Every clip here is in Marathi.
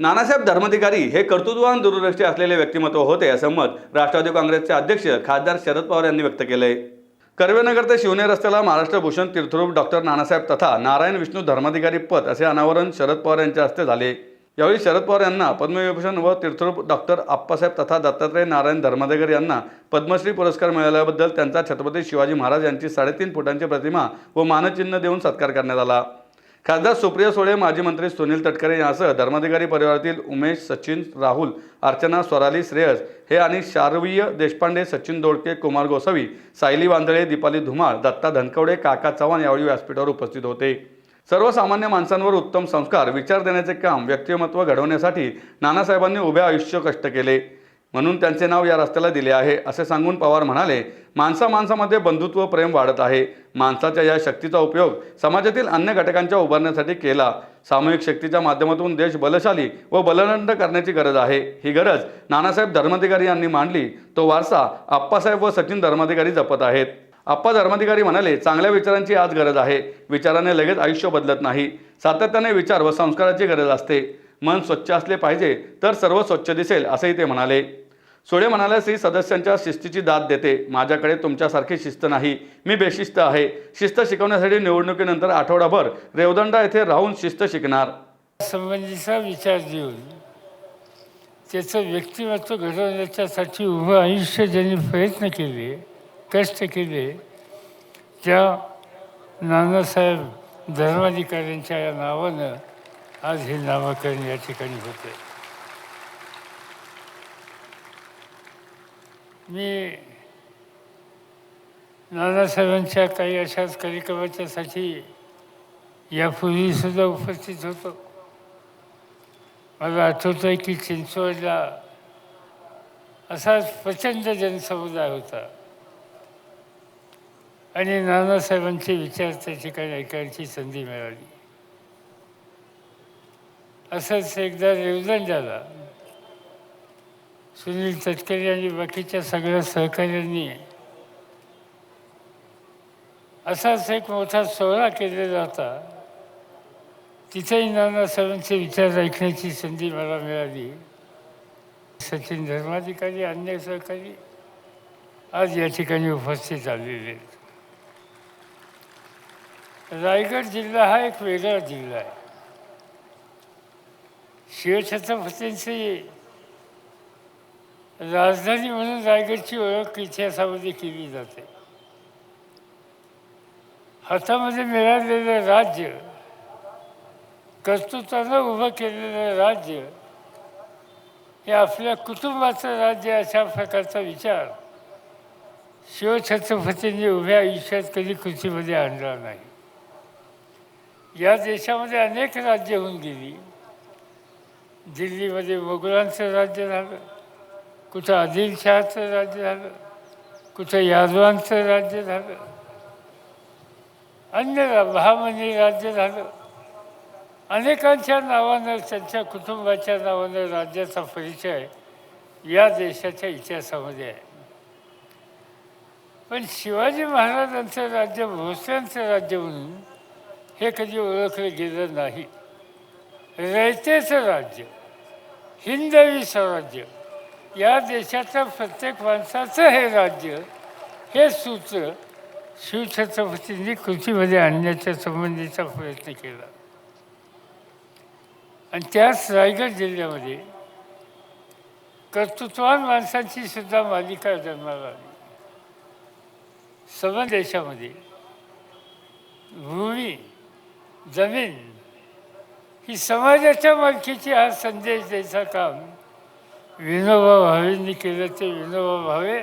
नानासाहेब धर्माधिकारी हे कर्तृत्ववान दूरदृष्टी असलेले व्यक्तिमत्व होते असं मत राष्ट्रवादी काँग्रेसचे अध्यक्ष खासदार शरद पवार यांनी व्यक्त केलंय. कर्वेनगर ते शिवने रस्त्याला महाराष्ट्र भूषण तीर्थरूप डॉक्टर नानासाहेब तथा नारायण विष्णू धर्माधिकारी पद असे अनावरण शरद पवार यांच्या हस्ते झाले. यावेळी शरद पवार यांना पद्मविभूषण व तीर्थरूप डॉक्टर आप्पासाहेब तथा दत्तात्रय नारायण धर्माधिकारी यांना पद्मश्री पुरस्कार मिळाल्याबद्दल त्यांचा छत्रपती शिवाजी महाराज यांची साडेतीन फुटांची प्रतिमा व मानचिन्ह देऊन सत्कार करण्यात आला. खासदार सुप्रिया सुळे माजी मंत्री सुनील तटकरे यांसह धर्माधिकारी परिवारातील उमेश सचिन राहुल अर्चना स्वराली श्रेयस हे आणि शारवीय देशपांडे सचिन दोडके कुमार गोसावी सायली वांदळे दीपाली धुमाळ दत्ता धनकवडे काका चव्हाण यावेळी व्यासपीठावर उपस्थित होते. सर्वसामान्य माणसांवर उत्तम संस्कार विचार देण्याचे काम व्यक्तिमत्व घडवण्यासाठी नानासाहेबांनी उभे आयुष्य कष्ट केले. म्हणून त्यांचे नाव या रस्त्याला दिले आहे. असे सांगून पवार म्हणाले माणसा माणसामध्ये बंधुत्व प्रेम वाढत आहे. माणसाच्या या शक्तीचा उपयोग समाजातील अन्य घटकांच्या उभारण्यासाठी केला. सामूहिक शक्तीच्या माध्यमातून देश बलशाली व बलवंत करण्याची गरज आहे. ही गरज नानासाहेब धर्माधिकारी यांनी मांडली. तो वारसा आप्पासाहेब व सचिन धर्माधिकारी जपत आहेत. आप्पा धर्माधिकारी म्हणाले चांगल्या विचारांची आज गरज आहे. विचाराने लगेच आयुष्य बदलत नाही. सातत्याने विचार व संस्काराची गरज असते. मन स्वच्छ असले पाहिजे तर सर्व स्वच्छ दिसेल असंही ते म्हणाले. सोळे म्हणाल्यास ही सदस्यांच्या शिस्तीची दाद देते. माझ्याकडे तुमच्यासारखी शिस्त नाही. मी बेशिस्त आहे. शिस्त शिकवण्यासाठी निवडणुकीनंतर आठवडाभर रेवदंडा येथे राहून शिस्त शिकणार. संबंधीचा विचार देऊन त्याचं व्यक्तिमत्व घडवण्याच्यासाठी उभं आयुष्य ज्यांनी प्रयत्न केले कष्ट केले त्या नानासाहेब धर्माधिकाऱ्यांच्या या नावानं आज हे नामकरण या ठिकाणी होते मी नानासाहेबांच्या काही अशाच कार्यक्रमाच्यासाठी यापूर्वी सुद्धा उपस्थित होतो. मला आठवतं आहे की चिंचवडला असाच प्रचंड जनसमुदाय होता. आणि नानासाहेबांचे विचार त्या ठिकाणी ऐकायची संधी मिळाली. असंच एकदा रेवदंड्याला सुनील तटकरे आणि बाकीच्या सगळ्या सहकाऱ्यांनी असाच एक मोठा सोहळा केलेला होता. तिथेही नाना सरांचे विचार ऐकण्याची संधी मला मिळाली. सचिन धर्माधिकारी अन्य सहकारी आज या ठिकाणी उपस्थित आलेले आहेत. रायगड जिल्हा हा एक वेगळा जिल्हा आहे. शिवछत्रपतींची राजधानी म्हणून रायगडची ओळख इतिहासामध्ये केली जाते. हातामध्ये मिळालेलं राज्य कर्तृत्वानं उभं केलेलं राज्य हे आपल्या कुटुंबाचं राज्य अशा प्रकारचा विचार शिवछत्रपतींनी उभ्या आयुष्यात कधी कृतीमध्ये आणला नाही. या देशामध्ये अनेक राज्य होऊन गेली. दिल्लीमध्ये मोगलांचं राज्य झालं कुठं आदिलशहाचं राज्य झालं कुठं यादवांचं राज्य झालं अन्य रा- बहामनी राज्य झालं. अनेकांच्या नावानं त्यांच्या कुटुंबाच्या नावानं राज्याचा परिचय या देशाच्या इतिहासामध्ये आहे. पण शिवाजी महाराजांचं राज्य भोसल्यांचं राज्य म्हणून हे कधी ओळखलं गेलं नाही. रयतेचं राज्य हिंदवी स्वराज्य या देशाच्या प्रत्येक माणसाचं हे राज्य हे सूत्र शिवछत्रपतींनी कृतीमध्ये आणण्याच्या संबंधीचा प्रयत्न केला. आणि त्याच रायगड जिल्ह्यामध्ये कर्तृत्वान माणसांची सुद्धा मालिका जन्माला आली. समदेशामध्ये भूमी जमीन ही समाजाच्या मालकीची हा संदेश द्यायचा काम. विनोबा भावेंनी केलं ते विनोबा भावे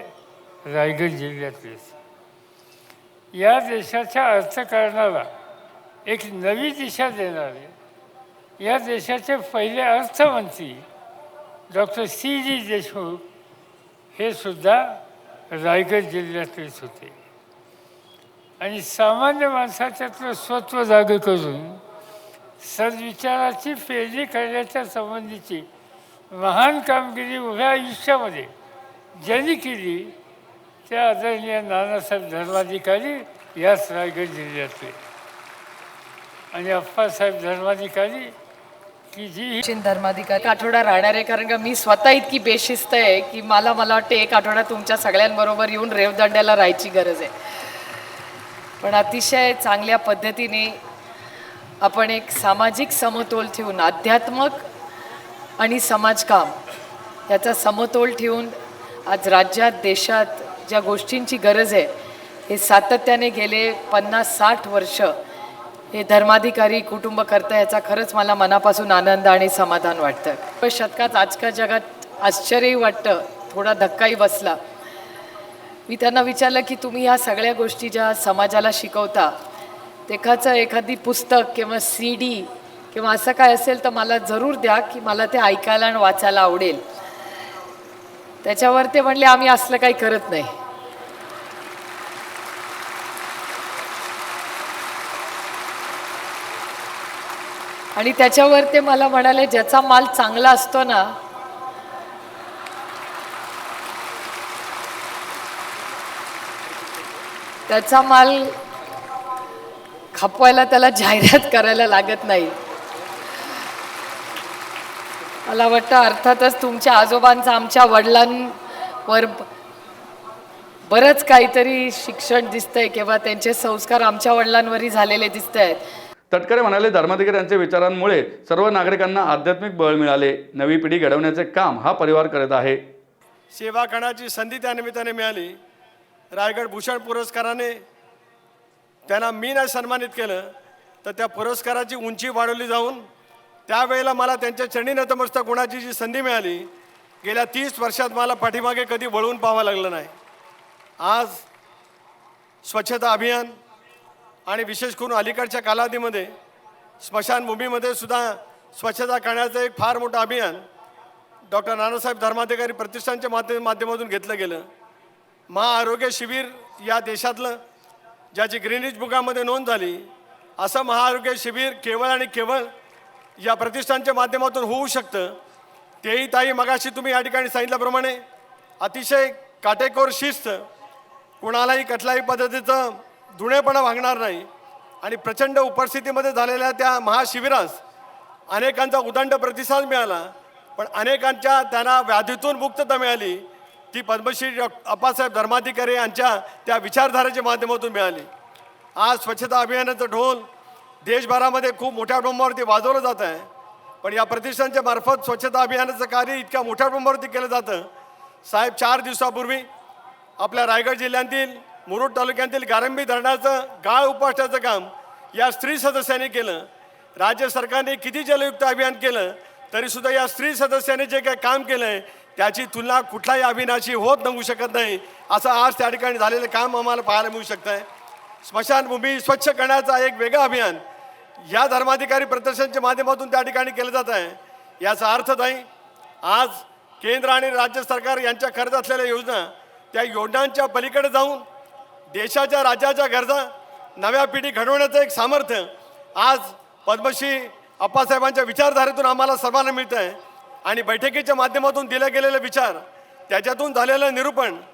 रायगड जिल्ह्यातलेच या देशाच्या अर्थकारणाला एक नवी दिशा देणारे या देशाचे पहिले अर्थमंत्री डॉक्टर सी जी देशमुख हे सुद्धा रायगड जिल्ह्यातलेच होते. आणि सामान्य माणसाच्यातलं स्वत्व जागं करून सद्विचाराची पेरणी करण्याच्या संबंधीची महान कामगिरी उभ्या आयुष्यामध्ये ज्यांनी केली त्या आदरणीय नानासाहेब धर्माधिकारी याच रायगड जिल्ह्यातले. आणि अप्पासाहेब धर्माधिकारी की जी धर्माधिकारी एक आठवडा राहणार आहे कारण का मी स्वतः इतकी बेशिस्त आहे की मला मला वाटतं एक आठवडा तुमच्या सगळ्यांबरोबर येऊन रेवदंड्याला राहायची गरज आहे. पण अतिशय चांगल्या पद्धतीने आपण एक सामाजिक समतोल ठेवून आध्यात्मक आणि समाजकाम याचा समतोल ठेवून आज राज्यात देशात ज्या गोष्टींची गरज आहे हे सातत्याने गेले पन्नास साठ वर्ष हे धर्माधिकारी कुटुंब करतं याचा खरंच मला मनापासून आनंद आणि समाधान वाटतं. शतकात आजच्या जगात आश्चर्यही वाटतं थोडा धक्काही बसला. मी त्यांना विचारलं की तुम्ही ह्या सगळ्या गोष्टी ज्या समाजाला शिकवता तेखाचं एखादी पुस्तक किंवा सी डी किंवा असं काय असेल तर मला जरूर द्या की मला ते ऐकायला आणि वाचायला आवडेल. त्याच्यावर ते म्हणले आम्ही असलं काही करत नाही. आणि त्याच्यावर ते मला म्हणाले ज्याचा माल चांगला असतो ना त्याचा माल खपवायला त्याला जाहिरात करायला लागत नाही. मला वाटतं अर्थातच तुमच्या आजोबांचं आमच्या वडिलांवर बरंच काहीतरी शिक्षण दिसतंय किंवा त्यांचे संस्कार आमच्या वडिलांवरही झालेले दिसत आहेत तटकरे म्हणाले धर्माधिकारी यांच्या विचारांमुळे सर्व नागरिकांना आध्यात्मिक बळ मिळाले. नवी पिढी घडवण्याचे काम हा परिवार करत आहे. सेवा करण्याची संधी त्या निमित्ताने मिळाली. रायगड भूषण पुरस्काराने त्यांना मी नाही सन्मानित केलं तर त्या पुरस्काराची उंची वाढवली जाऊन त्यावेळेला मला त्यांच्या चरणी नतमस्तक गुणाची जी संधी मिळाली गेल्या तीस वर्षात मला पाठीमागे कधी वळवून पाहावं लागलं नाही. आज स्वच्छता अभियान आणि विशेष करून अलीकडच्या कालावधीमध्ये स्मशानभूमीमध्ये सुद्धा स्वच्छता करण्याचं एक फार मोठं अभियान डॉक्टर नानासाहेब धर्माधिकारी प्रतिष्ठानच्या माध्यम माध्यमातून घेतलं गेलं. महाआरोग्य शिबिर या देशातलं ज्याची ग्रीनिज बुकामध्ये नोंद झाली असं महाआरोग्य शिबिर केवळ आणि केवळ या प्रतिष्ठानच्या माध्यमातून होऊ शकतं. तेही ताई मगाशी तुम्ही या ठिकाणी सांगितल्याप्रमाणे अतिशय काटेकोर शिस्त कुणालाही कुठल्याही पद्धतीचं जुणेपणा वागणार नाही आणि प्रचंड उपस्थितीमध्ये झालेल्या त्या महाशिबिरास अनेकांचा उदंड प्रतिसाद मिळाला पण अनेकांच्या त्यांना व्याधीतून मुक्तता मिळाली ती पद्मश्री डॉ अप्पासाहेब धर्माधिकारी यांच्या त्या विचारधारेच्या माध्यमातून मिळाली. आज स्वच्छता अभियानाचं ढोल देशभरामध्ये खूप मोठ्या प्रमाणावरती वाजवलं जात आहे. पण या प्रतिष्ठानच्या मार्फत स्वच्छता अभियानाचं कार्य इतक्या मोठ्या प्रमाणावरती केलं जातं. साहेब चार दिवसापूर्वी आपल्या रायगड जिल्ह्यातील मुरुड तालुक्यातील गारंबी धरणाचं गाळ उपासण्याचं काम या स्त्री सदस्यांनी केलं. राज्य सरकारने किती जलयुक्त अभियान केलं तरीसुद्धा या स्त्री सदस्यांनी जे काही काम केलं आहे त्याची तुलना कुठल्याही अभियानाशी होत नसू शकत नाही. असं आज त्या ठिकाणी झालेलं काम आम्हाला पाहायला मिळू शकतं आहे स्मशानभूमी स्वच्छ करण्याचा एक वेगळं अभियान या धर्माधिकारी प्रदर्शनच्या माध्यमातून त्या ठिकाणी केलं जात आहे. याचा अर्थ नाही आज केंद्र आणि राज्य सरकार यांच्या करत असलेल्या योजना त्या योजनांच्या पलीकडे जाऊन देशाच्या राज्याच्या गरजा नव्या पिढी घडवण्याचं एक सामर्थ्य आज पद्मश्री अप्पासाहेबांच्या विचारधारेतून आम्हाला सर्वांना मिळतं आहे आणि बैठकीच्या माध्यमातून दिले गेलेले विचार त्याच्यातून झालेलं निरूपण